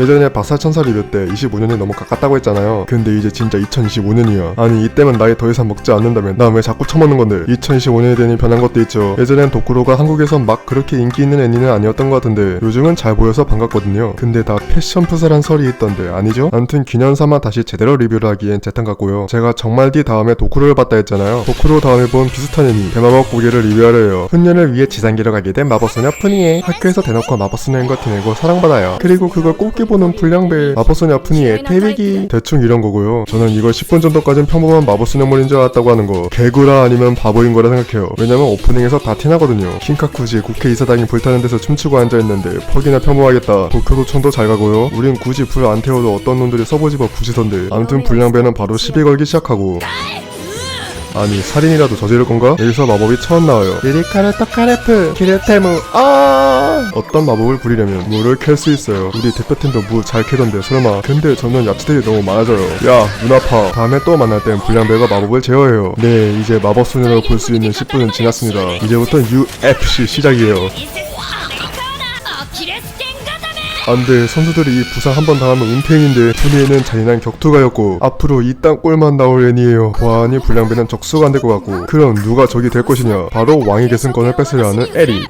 예전에 박살천사 리뷰 때 25년이 너무 가깝다고 했잖아요. 근데 이제 진짜 2025년이야. 아니 이때면 나이 더 이상 먹지 않는다면 나 왜 자꾸 처먹는 건데? 2025년이 되니 변한 것도 있죠. 예전엔 도쿠로가 한국에선 막 그렇게 인기 있는 애니는 아니었던 것 같은데 요즘은 잘 보여서 반갑거든요. 근데 다 패션 푸사란 설이 있던데 아니죠? 암튼 기념삼아 다시 제대로 리뷰를 하기엔 재탄 같고요. 제가 정말 뒤 다음에 도쿠로를 봤다 했잖아요. 도쿠로 다음에 본 비슷한 애니 대마법 고개를 리뷰하려 해요. 훈련을 위해 지상기로 가게 된 마법소녀 푸니에 학교에서 대놓고 마법소녀인 거 티내고 사랑받아요. 그리고 그걸 꼽기 보는 불량배 마법소녀 푸니의 데뷔기 대충 이런 거고요. 저는 이걸 10분 정도까진 평범한 마법소녀물인 줄 알았다고 하는 거 개구라 아니면 바보인 거라 생각해요. 왜냐면 오프닝에서 다 티나거든요. 킹카쿠지 국회의사당이 불타는 데서 춤추고 앉아있는데 퍽이나 평범하겠다. 도쿄도청도 잘 가고요. 우린 굳이 불 안 태워도 어떤 놈들이 서보지버 부시던데 아무튼 불량배는 바로 시비 걸기 시작하고 아니 살인이라도 저지를 건가? 여기서 마법이 처음 나와요 리리카르 터카레프 키르테무 아 어떤 마법을 부리려면 무를 캘 수 있어요. 우리 대표팀도 무 잘 캐던데 설마. 근데 점점 약치들이 너무 많아져요. 야 눈 아파. 다음에 또 만날 땐 불량배가 마법을 제어해요. 네 이제 마법 소녀로 볼 수 있는 10분은 지났습니다. 이제부터 UFC 시작이에요. 안돼. 선수들이 이 부상 한 번 당하면 은퇴인데 분위에는 잔인한 격투가였고 앞으로 이딴 꼴만 나올 애니에요. 보안이 불량배는 적수가 안 될 것 같고. 그럼 누가 적이 될 것이냐? 바로 왕의 계승권을 뺏으려 하는 에리.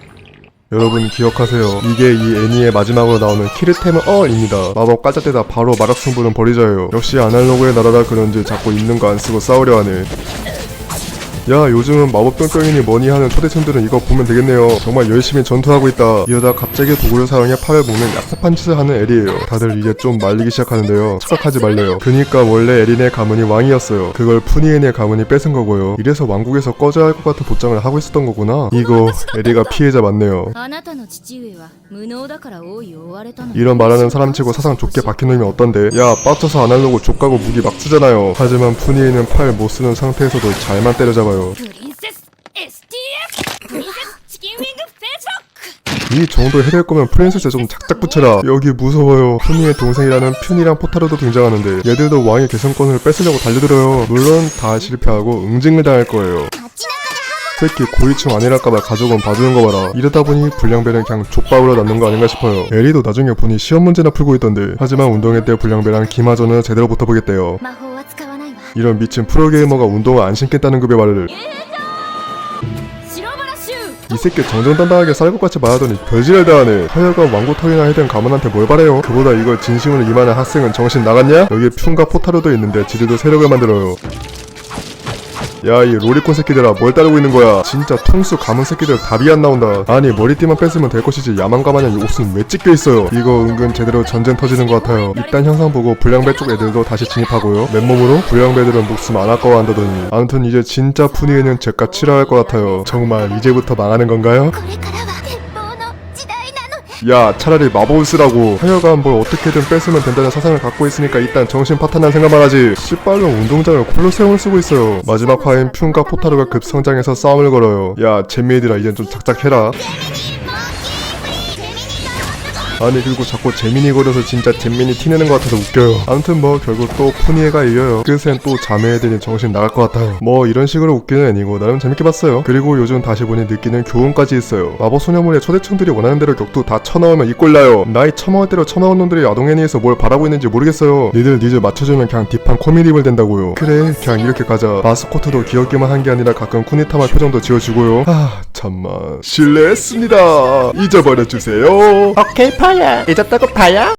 여러분 기억하세요. 이게 이 애니의 마지막으로 나오는 키르테무 어입니다. 마법 깔짝대다 바로 마력 승부는 버리자예요. 역시 아날로그의 나라라 그런지 자꾸 있는 거 안 쓰고 싸우려 하네 야 요즘은 마법 뿅뿅이니 뭐니 하는 초대층들은 이거 보면 되겠네요. 정말 열심히 전투하고 있다. 이러다 갑자기 도구를 사용해 팔을 먹는 약삽한 짓을 하는 엘이에요. 다들 이제 좀 말리기 시작하는데요. 착각하지 말래요. 그니까 원래 에린의 가문이 왕이었어요. 그걸 푸니엔의 가문이 뺏은 거고요. 이래서 왕국에서 꺼져야 할 것 같은 보장을 하고 있었던 거구나. 이거 에리가 피해자 맞네요. 이런 말하는 사람치고 사상 좋게 박힌 놈이 어떤데? 야 빠져서 안 하려고 족가고 무기 막 쓰잖아요. 하지만 푸니엔은 팔 못쓰는 상태에서도 잘만 때려잡아 좋아요. 이 정도 해낼 거면 프린세스 좀 작작 붙여라. 여기 무서워요. 푸니의 동생이라는 퓨니랑 포타로도 등장하는데 얘들도 왕의 개성권을 뺏으려고 달려들어요. 물론 다 실패하고 응징을 당할 거예요. 특히 고위층 아니랄까봐 가족은 봐주는 거 봐라 이러다 보니 불량배는 그냥 족밥으로 남는 거 아닌가 싶어요 에리도 나중에 보니 시험 문제나 풀고 있던데 하지만 운동회 때 불량배랑 김하전은 제대로 붙어보겠대요 마호 이런 미친 프로게이머가 운동을 안 신겠다는 급의 말을 이 새끼 정정당당하게 쌀국같이 말하더니 별지를 다하네. 하여간 왕고터이나 해든 가문한테 뭘 바래요? 그보다 이걸 진심으로 임하는 학생은 정신 나갔냐? 여기에 흉과 포타로도 있는데 지들도 세력을 만들어요. 야 이 로리콘 새끼들아 뭘 따르고 있는 거야? 진짜 통수 가문 새끼들 답이 안 나온다. 아니 머리띠만 뺐으면 될 것이지 야만가마냥 이 옷은 왜 찢겨 있어요? 이거 은근 제대로 전쟁 터지는 것 같아요. 이딴 현상 보고 불량배 쪽 애들도 다시 진입하고요. 맨몸으로 불량배들은 목숨 안 아까워한다더니. 아무튼 이제 진짜 푸니에는 제값 치러야 할 것 같아요. 정말 이제부터 망하는 건가요? 야 차라리 마법을 쓰라고 하여간 뭘 어떻게든 뺏으면 된다는 사상을 갖고 있으니까 일단 정신 파탄난 생각만 하지. 씨발로 운동장을 콜로세움을 쓰고 있어요. 마지막 화인 퓐과 포타르가 급성장해서 싸움을 걸어요. 야 잼미애들아 이젠 좀 작작해라 아니 그리고 자꾸 재민이 거려서 진짜 잼민이 티내는 것 같아서 웃겨요. 아무튼 뭐 결국 또 푸니에가 이겨요. 끝엔 또 자매애들이 정신 나갈 것 같아요. 뭐 이런 식으로 웃기는 애니고 나름 재밌게 봤어요. 그리고 요즘 다시 보니 느끼는 교훈까지 있어요. 마법 소녀물의 초대층들이 원하는 대로 격투 다 쳐넣으면 이꼴나요. 나이 처먹을 대로 처먹은 놈들이 아동 애니에서 뭘 바라고 있는지 모르겠어요. 니들 니들 맞춰주면 그냥 딥한 코미디물 된다고요. 그래 그냥 이렇게 가자. 마스코트도 귀엽기만 한 게 아니라 가끔 쿠니타마 표정도 지어주고요. 아 참만 실례했습니다. 잊어버려주세요. 오케이 파야 잊었다고 파야?